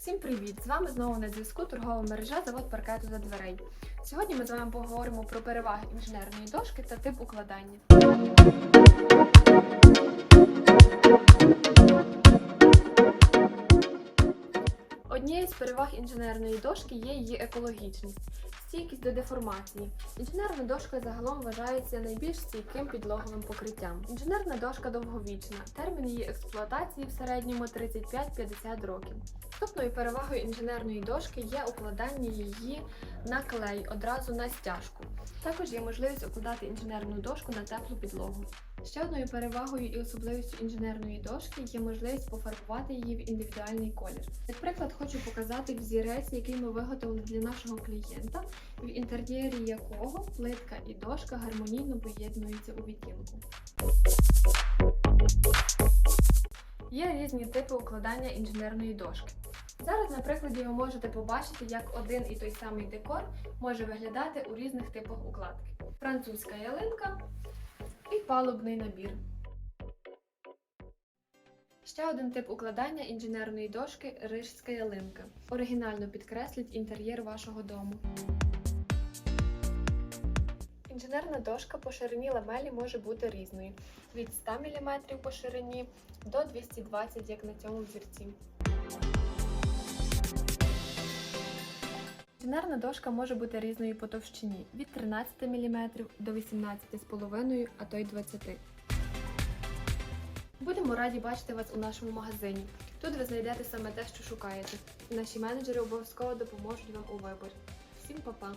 Всім привіт! З вами знову на зв'язку торгова мережа завод паркету за дверей. Сьогодні ми з вами поговоримо про переваги інженерної дошки та тип укладання. Однією з переваг інженерної дошки є її екологічність, стійкість до деформації. Інженерна дошка загалом вважається найбільш стійким підлоговим покриттям. Інженерна дошка довговічна. Термін її експлуатації в середньому 35-50 років. Наступною перевагою інженерної дошки є укладання її на клей одразу на стяжку. Також є можливість укладати інженерну дошку на теплу підлогу. Ще одною перевагою і особливістю інженерної дошки є можливість пофарбувати її в індивідуальний колір. Як приклад, хочу показати взірець, який ми виготовили для нашого клієнта, в інтер'єрі якого плитка і дошка гармонійно поєднуються у відтінку. Є різні типи укладання інженерної дошки. Зараз на прикладі ви можете побачити, як один і той самий декор може виглядати у різних типах укладки: французька ялинка і палубний набір. Ще один тип укладання інженерної дошки рижська ялинка. Оригінально підкреслить інтер'єр вашого дому. Інженерна дошка по ширині ламелі може бути різною від 100 мм по ширині до 220 як на цьому взірці. Інженерна дошка може бути різною по товщині від 13 мм до 18,5, а то й 20 Будемо раді бачити вас у нашому магазині. Тут ви знайдете саме те, що шукаєте. Наші менеджери обов'язково допоможуть вам у виборі. Всім па-па!